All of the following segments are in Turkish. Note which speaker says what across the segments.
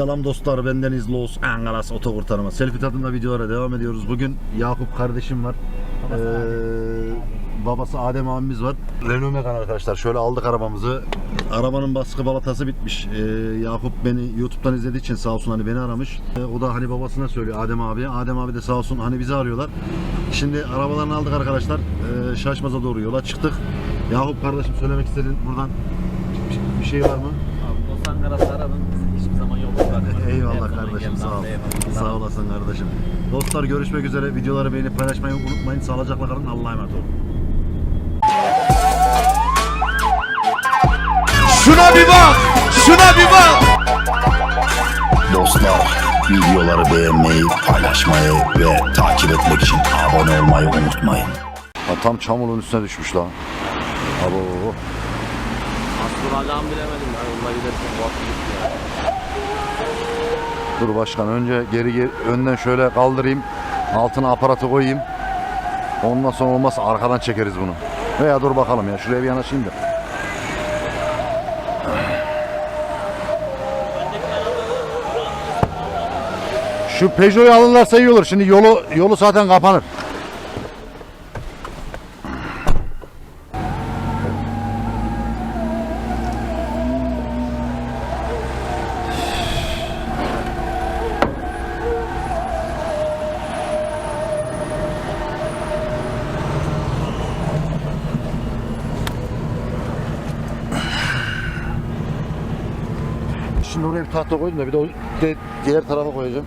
Speaker 1: Selam dostlar bendeniz Los Angeles Oto Kurtarma. Selfie tadında videolara devam ediyoruz. Bugün Yakup kardeşim var. Ee, babası Adem abimiz var. Renault Megane arkadaşlar. Şöyle aldık arabamızı. Arabanın baskı balatası bitmiş. Ee, Yakup beni YouTube'dan izlediği için sağ olsun hani beni aramış. Ee, o da hani babasına söylüyor Adem abiye. Adem abi de sağ olsun hani bizi arıyorlar. Şimdi arabalarını aldık arkadaşlar. Ee, Şaşmaz'a doğru yola çıktık. Yakup kardeşim söylemek istediğin buradan bir- şey var mı?
Speaker 2: Abi Los Angeles'ı aradın.
Speaker 1: Eyvallah kardeşim sağ ol. Sağ olasın kardeşim. Dostlar görüşmek üzere. Videoları beğenip paylaşmayı unutmayın. Sağlıcakla kalın. Allah'a emanet olun.
Speaker 3: Şuna bir bak! Şuna bir bak!
Speaker 4: Dostlar videoları beğenmeyi, paylaşmayı ve takip etmek için abone olmayı unutmayın.
Speaker 1: Ha, tam çamurun üstüne düşmüş lan. Abo.
Speaker 2: Aslında alağım bilemedim ya. Yolda giderken bu atı gitti ya.
Speaker 1: Dur başkan önce geri, geri önden şöyle kaldırayım. Altına aparatı koyayım. Ondan sonra olmazsa arkadan çekeriz bunu. Veya dur bakalım ya şuraya bir yanaşayım da. Şu Peugeot'u alırlarsa iyi olur. Şimdi yolu yolu zaten kapanır. Şimdi oraya bir tahta koydum da bir de o de diğer tarafa koyacağım.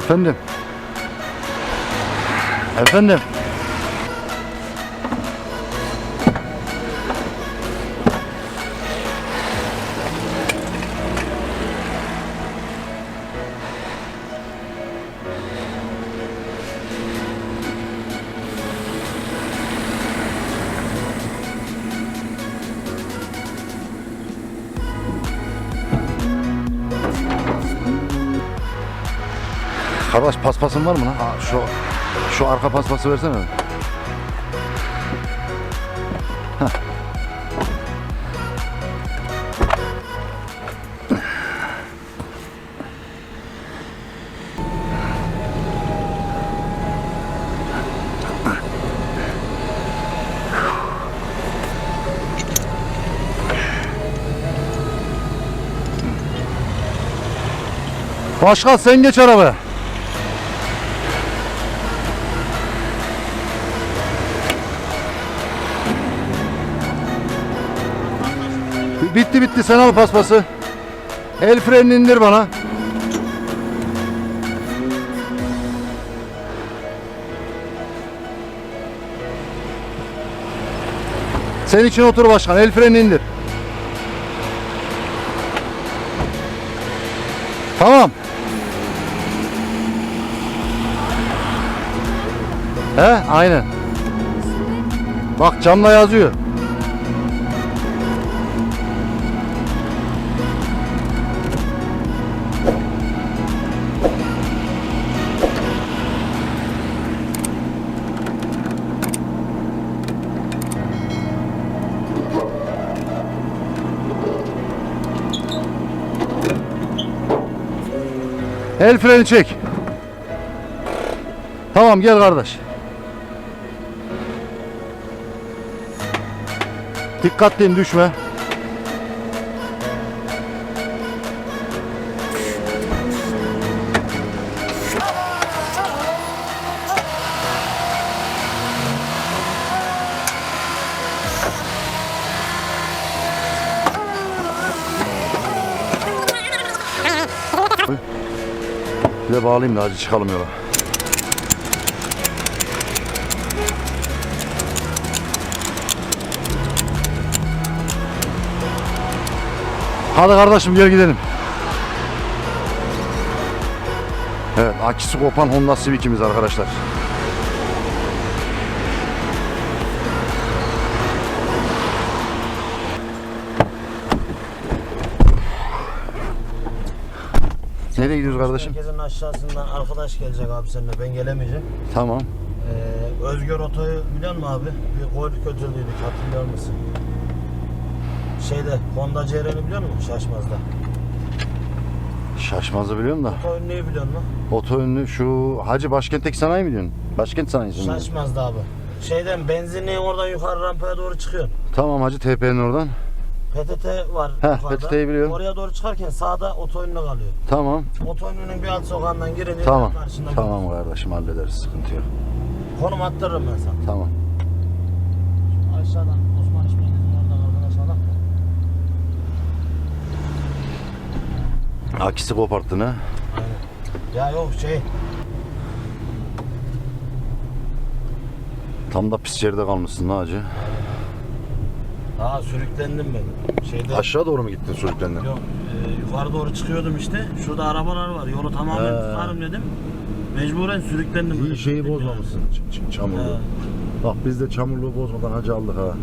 Speaker 1: Efendim. Efendim. Kardeş paspasın var mı lan? Ha, şu şu arka paspası versene. Heh. Başkan sen geç arabaya. Bitti bitti sen al paspası. El frenini indir bana. Sen için otur başkan. El frenini indir. Tamam. He, aynen. Bak camda yazıyor. El freni çek. Tamam gel kardeş. Dikkatliyim düşme. De bağlayayım da hacı çıkalım yola. Hadi kardeşim gel gidelim. Evet akisi kopan Honda Civic'imiz arkadaşlar. Nereye gidiyoruz kardeşim?
Speaker 5: Merkezin aşağısından arkadaş gelecek abi seninle ben gelemeyeceğim.
Speaker 1: Tamam.
Speaker 5: Ee, Özgür Oto'yu biliyor musun abi? Bir gol götürdüydük hatırlıyor musun? Şeyde Honda CR'ni biliyor musun Şaşmaz'da?
Speaker 1: Şaşmazı biliyorum da.
Speaker 5: Oto ünlüyü biliyor musun?
Speaker 1: Oto ünlü şu Hacı Başkent'teki sanayi mi diyorsun? Başkent sanayisi mi?
Speaker 5: Şaşmaz'da abi. Şeyden benzinliğin oradan yukarı rampaya doğru çıkıyorsun.
Speaker 1: Tamam Hacı TP'nin oradan.
Speaker 5: PTT var
Speaker 1: Heh,
Speaker 5: yukarıda.
Speaker 1: PTT'yi biliyorum.
Speaker 5: Oraya doğru çıkarken sağda oto ünlü kalıyor.
Speaker 1: Tamam.
Speaker 5: Oto ünlünün bir alt sokağından girince
Speaker 1: Tamam.
Speaker 5: karşında
Speaker 1: Tamam kardeşim hallederiz sıkıntı yok.
Speaker 5: Konum attırırım ben sana.
Speaker 1: Tamam.
Speaker 5: Aşağıdan Osman İşbirliği'nin oradan oradan aşağıdan.
Speaker 1: Akisi koparttın ha.
Speaker 5: Aynen. Ya yok şey
Speaker 1: Tam da pis yerde kalmışsın ha Hacı.
Speaker 5: Daha sürüklendim ben. Şeyde
Speaker 1: Aşağı doğru mu gittin sürüklendin?
Speaker 5: Yok, e, yukarı doğru çıkıyordum işte. Şurada arabalar var. Yolu tamamen
Speaker 1: He.
Speaker 5: tutarım dedim. Mecburen sürüklendim.
Speaker 1: İyi
Speaker 5: böyle.
Speaker 1: şeyi
Speaker 5: Gittim
Speaker 1: bozmamışsın ç- ç- çamurluğu.
Speaker 5: He.
Speaker 1: Bak biz de çamurluğu bozmadan hacı aldık ha.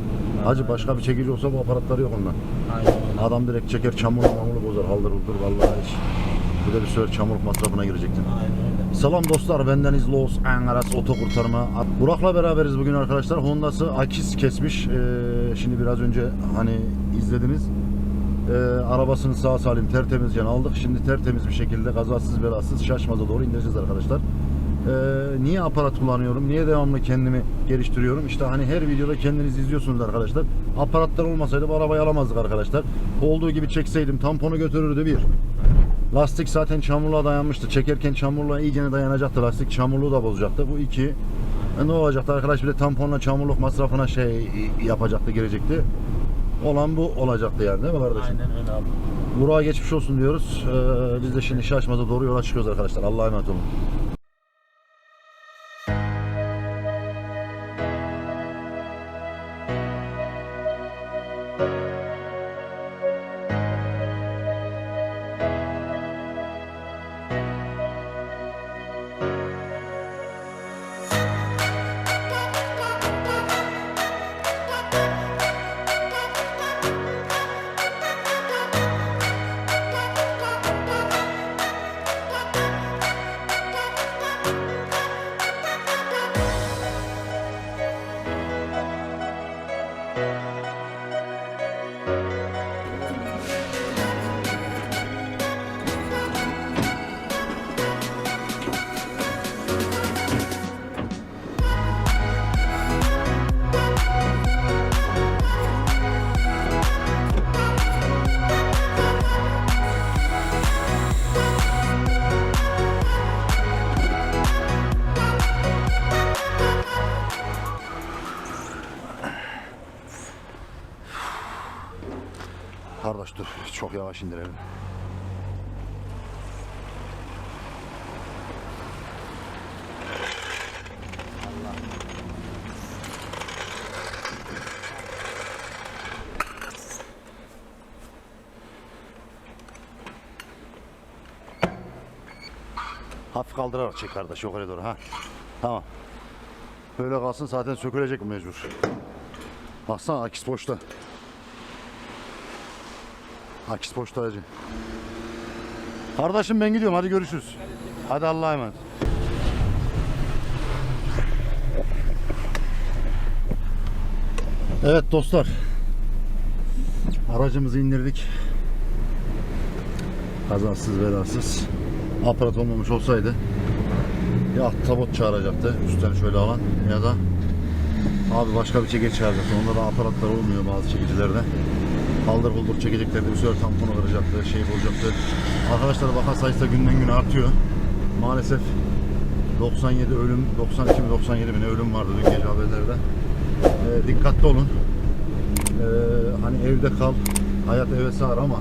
Speaker 1: Hacı başka bir çekici olsa bu aparatları yok ondan.
Speaker 5: Yani. Aynen öyle.
Speaker 1: Adam direkt çeker çamurlu mamurlu bozar haldır uldur vallahi hiç. Bir de bir sürü çamurluk masrafına girecektin.
Speaker 5: Aynen öyle.
Speaker 1: Selam dostlar bendeniz Los Angeles Oto Kurtarma. Burak'la beraberiz bugün arkadaşlar. Honda'sı akis kesmiş. Ee, şimdi biraz önce hani izlediniz. Ee, arabasını sağ salim tertemizce aldık. Şimdi tertemiz bir şekilde kazasız belasız şaşmaza doğru indireceğiz arkadaşlar. Ee, niye aparat kullanıyorum? Niye devamlı kendimi geliştiriyorum? İşte hani her videoda kendiniz izliyorsunuz arkadaşlar. Aparatlar olmasaydı bu arabayı alamazdık arkadaşlar. Olduğu gibi çekseydim tamponu götürürdü bir. Lastik zaten çamurluğa dayanmıştı. Çekerken çamurluğa iyicene dayanacaktı. Lastik çamurluğu da bozacaktı. Bu iki. E ne olacaktı arkadaş bir de tamponla çamurluk masrafına şey yapacaktı, girecekti. Olan bu olacaktı yani değil mi kardeşim?
Speaker 5: Aynen öyle abi.
Speaker 1: Burak'a geçmiş olsun diyoruz. Ee, biz de şimdi Şaşmaz'a doğru yola çıkıyoruz arkadaşlar. Allah'a emanet olun. Kardeş dur. Çok yavaş indirelim. Hafif kaldırarak çek kardeş yukarı doğru ha. Tamam. Böyle kalsın zaten sökülecek bu mecbur. Baksana akis boşta. Akis boşta hacı. Kardeşim ben gidiyorum hadi görüşürüz. Hadi Allah'a emanet. Evet dostlar. Aracımızı indirdik. Kazasız belasız. Aparat olmamış olsaydı ya tabot çağıracaktı üstten şöyle alan ya da Abi başka bir çekiç çağıracaktı. Onda da aparatlar olmuyor bazı çekicilerde. Kaldır buldur çekeceklerdi. Bir sürü tamponu kıracaktı, şey olacaktı. Arkadaşlar vaka sayısı da günden güne artıyor. Maalesef 97 ölüm, 92 mi 97 mi ne ölüm vardı dün gece haberlerde. Ee, dikkatli olun. Ee, hani evde kal, hayat eve sığar ama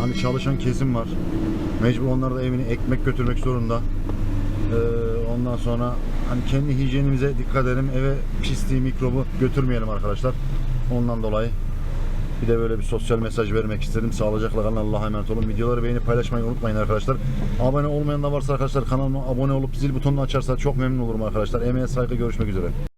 Speaker 1: hani çalışan kesim var. Mecbur onlar da evine ekmek götürmek zorunda. Ee, ondan sonra hani kendi hijyenimize dikkat edelim. Eve pisliği, mikrobu götürmeyelim arkadaşlar. Ondan dolayı bir de böyle bir sosyal mesaj vermek istedim. Sağlıcakla kalın. Allah'a emanet olun. Videoları beğenip paylaşmayı unutmayın arkadaşlar. Abone olmayan da varsa arkadaşlar kanalıma abone olup zil butonunu açarsa çok memnun olurum arkadaşlar. Emeğe saygı görüşmek üzere.